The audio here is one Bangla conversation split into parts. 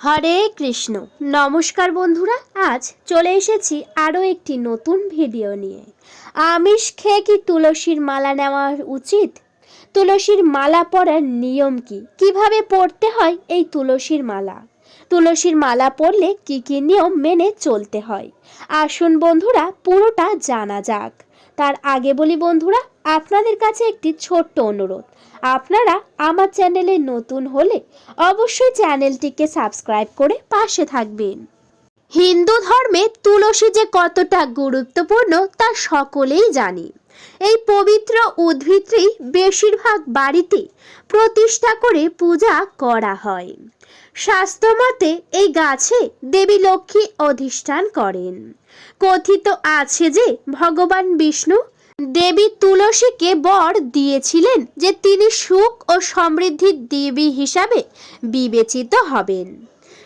হরে কৃষ্ণ। নমস্কার বন্ধুরা, আজ চলে এসেছি আরও একটি নতুন ভিডিও নিয়ে। আমিষ খেয়ে কি তুলসীর মালা নেওয়া উচিত? তুলসীর মালা পরার নিয়ম কি? কীভাবে পড়তে হয় এই তুলসীর মালা? তুলসীর মালা পরলে কি কি নিয়ম মেনে চলতে হয়? আসুন বন্ধুরা, পুরোটা জানা যাক। তার আগে বলি বন্ধুরা, আপনাদের কাছে একটি ছোট্ট অনুরোধ। আপনারা আমার চ্যানেলে নতুন হলে অবশ্যই চ্যানেলটিকে সাবস্ক্রাইব করে পাশে থাকবেন। হিন্দু ধর্মে তুলসী যে কতটা গুরুত্বপূর্ণ তা সকলেই জানি। এই পবিত্র উদ্ভিদটি বেশিরভাগ বাড়িতে প্রতিষ্ঠা করে পূজা করা হয়। শাস্ত্রমতে এই গাছে দেবী লক্ষ্মী অধিষ্ঠান করেন। কথিত আছে যে, ভগবান বিষ্ণু দেবী তুলসীকে বর দিয়েছিলেন যে তিনি সুখ ও সমৃদ্ধির দেবী হিসাবে বিবেচিত হবেন।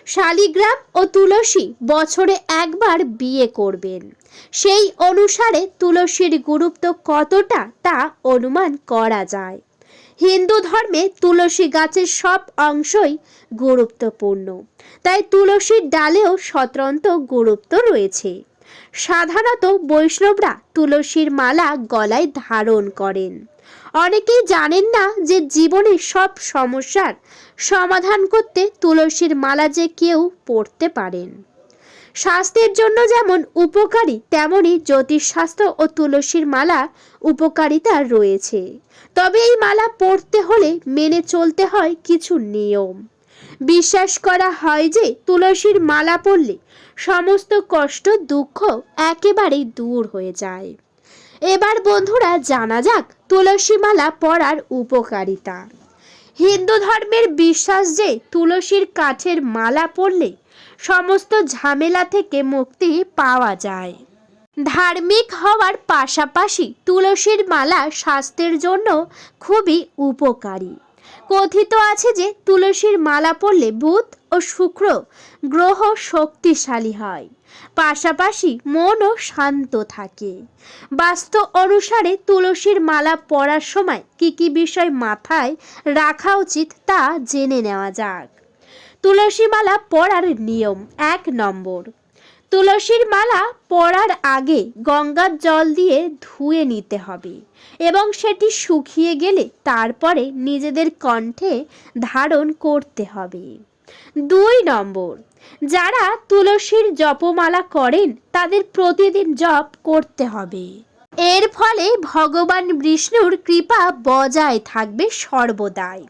শালিগ্রাম ও তুলসী বছরে একবার বিয়ে করবেন। সেই অনুসারে তুলসীর গুরুত্ব কতটা তা অনুমান করা যায়। হিন্দু ধর্মে তুলসী গাছের সব অংশই গুরুত্বপূর্ণ। তাই তুলসীর ডালেও স্বতন্ত্র গুরুত্ব রয়েছে। সাধারণত বৈষ্ণবরা তুলসীর মালা গলায় ধারণ করেন। অনেকেই জানেন না যে জীবনের সব সমস্যার সমাধান করতে তুলসীর মালা যে কেউ পড়তে পারেন। স্বাস্থ্যের জন্য যেমন উপকারী তেমনই জ্যোতিষশাস্ত্র ও তুলসীর মালা উপকারিতা রয়েছে। তবে এই মালা পড়তে হলে মেনে চলতে হয় কিছু নিয়ম। বিশ্বাস করা হয় যে তুলসীর মালা পরলে সমস্ত কষ্ট, দুঃখ একেবারেই দূর হয়ে যায়। এবার বন্ধুরা জানা যাক তুলসী মালা পরার উপকারিতা। হিন্দু ধর্মের বিশ্বাস যে তুলসীর কাঠের মালা পরলে সমস্ত ঝামেলা থেকে মুক্তি পাওয়া যায়। ধার্মিক হওয়ার পাশাপাশি তুলসীর মালা স্বাস্থ্যের জন্য খুবই উপকারী। কথিত আছে যে তুলসীর মালা পরলে বুধ ও শুক্র গ্রহ শক্তিশালী হয়। পাশাপাশি মনও শান্ত থাকে। বাস্তু অনুসারে তুলসীর মালা পরার সময় কি কি বিষয় মাথায় রাখা উচিত তা জেনে নেওয়া যাক। তুলসী মালা পরার নিয়ম এক নম্বর। তুলসীর মালা পরার আগে গঙ্গার জল দিয়ে ধুয়ে নিতে হবে এবং সেটি শুকিয়ে গেলে তারপরে নিজেদের কণ্ঠে ধারণ করতে হবে। দুই নম্বর, যারা তুলসীর জপমালা করেন তাদের প্রতিদিন জপ করতে হবে। এর ফলে ভগবান বিষ্ণুর কৃপা বজায় থাকবে সর্বদাই।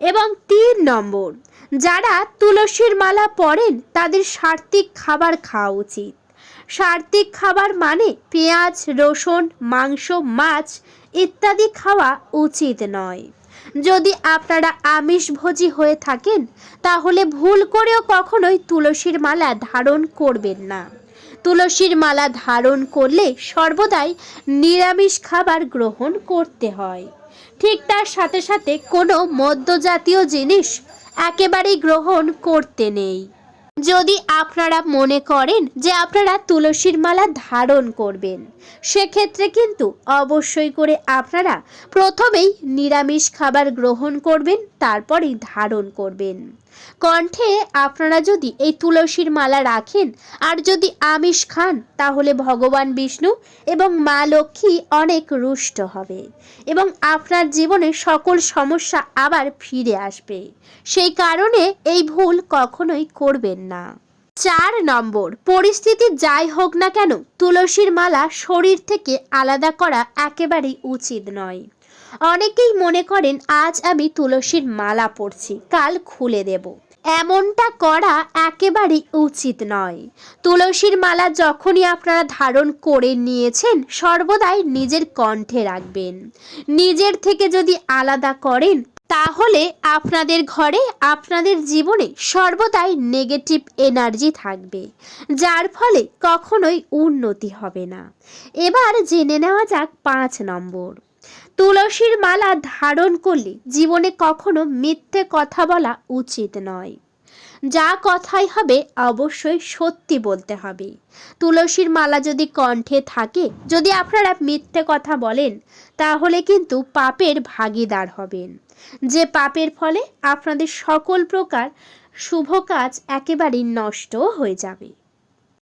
এবং তিন নম্বর যারা তুলসীর মালা পরেন, তাদের সাত্ত্বিক খাবার খাওয়া উচিত। সাত্ত্বিক খাবার মানে পেঁয়াজ, রসুন, মাংস, মাছ ইত্যাদি খাওয়া উচিত নয়। যদি আপনারা আমিষভোজী হয়ে থাকেন, তাহলে ভুল করেও কখনোই তুলসীর মালা ধারণ করবেন না। তুলসীর মালা ধারণ করলে সর্বদাই নিরামিষ খাবার গ্রহণ করতে হয়। ঠিক তার সাথে সাথে কোনো মদ্যজাতীয় জিনিস একেবারেই গ্রহণ করতে নেই। যদি আপনারা মনে করেন যে আপনারা তুলসীর মালা ধারণ করবেন, সেক্ষেত্রে কিন্তু অবশ্যই করে আপনারা প্রথমেই নিরামিষ খাবার গ্রহণ করবেন। তারপরেই ধারণ করবেন। কণ্ঠে আপনারা যদি এই তুলসীর মালা রাখেন, আর যদি আমিষ খান, তাহলে ভগবান বিষ্ণু এবং মা লক্ষ্মী অনেক রুষ্ট হবে এবং আপনার জীবনে সকল সমস্যা আবার ফিরে আসবে। সেই কারণে এই ভুল কখনোই করবেন না। চার নম্বর, পরিস্থিতি যাই হোক না কেন, তুলসীর মালা শরীর থেকে আলাদা করা একেবারেই উচিত নয়। অনেকেই মনে করেন, আজ আমি তুলসীর মালা পরছি, কাল খুলে দেব। এমনটা করা একেবারেই উচিত নয়। তুলসীর মালা যখনই আপনারা ধারণ করে নিয়েছেন, সর্বদাই নিজের কণ্ঠে রাখবেন। নিজের থেকে যদি আলাদা করেন, তাহলে আপনাদের ঘরে, আপনাদের জীবনে সর্বদাই নেগেটিভ এনার্জি থাকবে, যার ফলে কখনোই উন্নতি হবে না। এবার জেনে নেওয়া যাক পাঁচ নম্বর। তুলসীর মালা ধারণ করলে জীবনে কখনো মিথ্যে কথা বলা উচিত নয়। যা কথাই হবে, অবশ্যই সত্যি বলতে হবে। তুলসীর মালা যদি কণ্ঠে থাকে, যদি আপনারা মিথ্যে কথা বলেন, তাহলে কিন্তু পাপের ভাগিদার হবেন। যে পাপের ফলে আপনাদের সকল প্রকার শুভ কাজ একেবারেই নষ্ট হয়ে যাবে।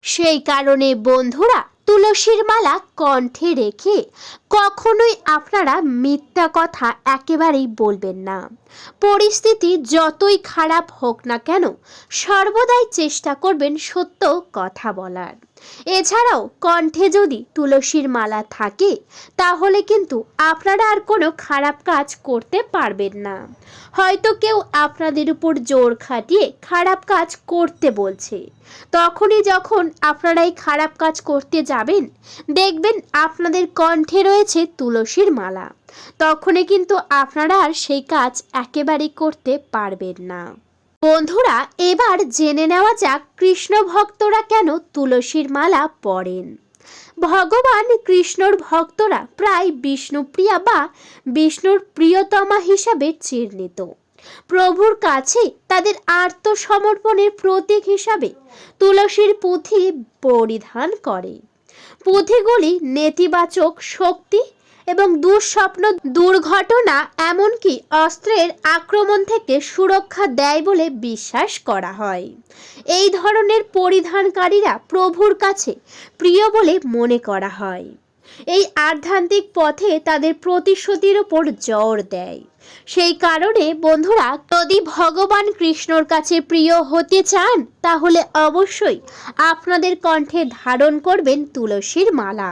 সেই কারণে বন্ধুরা তুলসীর মালা কণ্ঠে রেখে কখনোই আপনারা মিথ্যা কথা একেবারেই বলবেন না। পরিস্থিতি যতই খারাপ হোক না কেন, সর্বদাই চেষ্টা করবেন সত্য কথা বলার। এছাড়াও কণ্ঠে যদি তুলসীর মালা থাকে, তাহলে কিন্তু আপনারা আর কোনো খারাপ কাজ করতে পারবেন না। হয়তো কেউ আপনাদের উপর জোর খাটিয়ে খারাপ কাজ করতে বলছে। তখনই যখন আপনারা এই খারাপ কাজ করতে যাবেন, দেখবেন আপনাদের কণ্ঠে রয়েছে তুলসীর মালা। তখনই কিন্তু আপনারা আর সেই কাজ একেবারেই করতে পারবেন না। বন্ধুরা, এবার জেনে নেওয়া যাক কৃষ্ণ ভক্তরা কেন তুলসীর মালা পরেন। ভগবান কৃষ্ণর ভক্তরা প্রায় বিষ্ণুপ্রিয়া বা বিষ্ণুর প্রিয়তমা হিসাবে চিহ্নিত। প্রভুর কাছে তাদের আত্মসমর্পণের প্রতীক হিসাবে তুলসীর পুঁথি পরিধান করে। পুঁথিগুলি নেতিবাচক শক্তি এবং দুঃস্বপ্ন, দুর্ঘটনা এমনকি অস্ত্রের আক্রমণ থেকে সুরক্ষা দেয় বলে বিশ্বাস করা হয়। এই ধরনের পরিধানকারীরা প্রভুর কাছে প্রিয় বলে মনে করা হয়। এই আধ্যাত্মিক পথে তাদের প্রতিশ্রুতির ওপর জোর দেয়। সেই কারণে বন্ধুরা, যদি ভগবান কৃষ্ণর কাছে প্রিয় হতে চান, তাহলে অবশ্যই আপনাদের কণ্ঠে ধারণ করবেন তুলসীর মালা।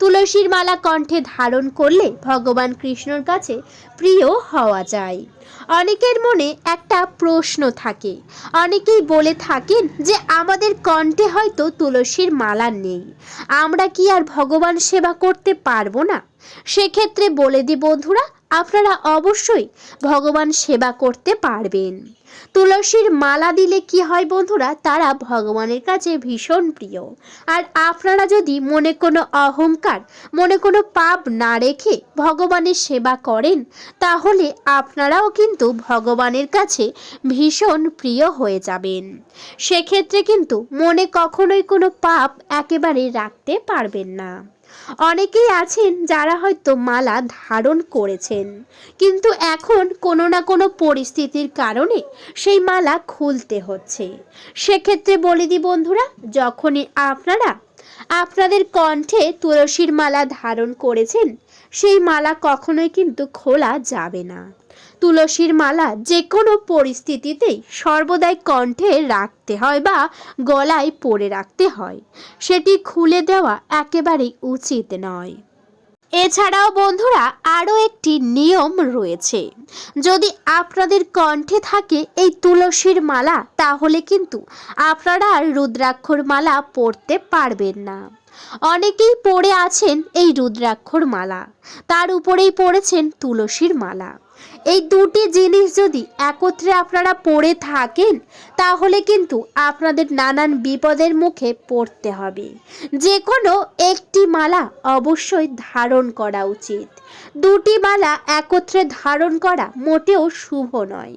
তুলসীর মালা কণ্ঠে ধারণ করলে ভগবান কৃষ্ণর কাছে প্রিয় হওয়া যায়। অনেকের মনে একটা প্রশ্ন থাকে। অনেকেই বলে থাকেন যে, আমাদের কণ্ঠে হয়তো তুলসীর মালা নেই। আমরা কি আর ভগবান সেবা করতে পারব না? সেক্ষেত্রে বলে দিই বন্ধুরা আপনারা অবশ্যই ভগবান সেবা করতে পারবেন। তুলসীর মালা দিলে কি হয় বন্ধুরা? তারা ভগবানের কাছে ভীষণ প্রিয়। আর আপনারা যদি মনে কোনো অহংকার, মনে কোনো পাপ না রেখে ভগবানের সেবা করেন, তাহলে আপনারাও কিন্তু ভগবানের কাছে ভীষণ প্রিয় হয়ে যাবেন। সেক্ষেত্রে কিন্তু মনে কখনোই কোনো পাপ একেবারে রাখতে পারবেন না। অনেকেই আছেন যারা হয়তো মালা ধারণ করেছেন। কিন্তু এখন কোনো না কোনো পরিস্থিতির কারণে সেই মালা খুলতে হচ্ছে। সেক্ষেত্রে বলে দিই বন্ধুরা, যখনই আপনারা, আপনাদের কণ্ঠে তুলসীর মালা ধারণ করেছেন সেই মালা কখনোই কিন্তু খোলা যাবে না। তুলসীর মালা যে কোনো পরিস্থিতিতেই সর্বদাই কণ্ঠে রাখতে হয় বা গলায় পরে রাখতে হয়। সেটি খুলে দেওয়া একেবারেই উচিত নয়। এছাড়াও বন্ধুরা, আরও একটি নিয়ম রয়েছে। যদি আপনাদের কণ্ঠে থাকে এই তুলসীর মালা, তাহলে কিন্তু আপনারা আর রুদ্রাক্ষর মালা পরতে পারবেন না। অনেকেই পরে আছেন এই রুদ্রাক্ষর মালা। তার উপরেই পড়েছেন তুলসীর মালা। এই দুটি জিনিস যদি একত্রে আপনারা পড়ে থাকেন, তাহলে কিন্তু আপনাদের নানান বিপদের মুখে পড়তে হবে। যে কোনো একটি মালা অবশ্যই ধারণ করা উচিত। দুটি মালা একত্রে ধারণ করা মোটেও শুভ নয়।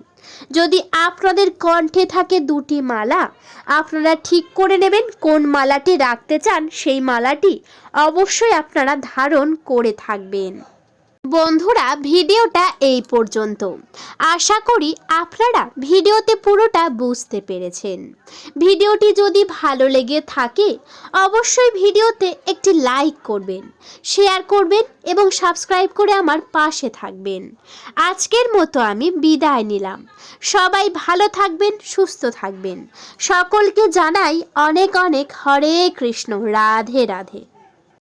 যদি আপনাদের কণ্ঠে থাকে দুটি মালা, আপনারা ঠিক করে নেবেন কোন মালাটি রাখতে চান, সেই মালাটি অবশ্যই আপনারা ধারণ করে থাকবেন। বন্ধুরা, ভিডিওটা এই পর্যন্ত। আশা করি আপনারা ভিডিওতে পুরোটা বুঝতে পেরেছেন। ভিডিওটি যদি ভালো লেগে থাকে, অবশ্যই ভিডিওতে একটি লাইক করবেন, শেয়ার করবেন এবং সাবস্ক্রাইব করে আমার পাশে থাকবেন। আজকের মতো আমি বিদায় নিলাম। সবাই ভালো থাকবেন, সুস্থ থাকবেন। সকলকে জানাই অনেক অনেক হরে কৃষ্ণ, রাধে রাধে।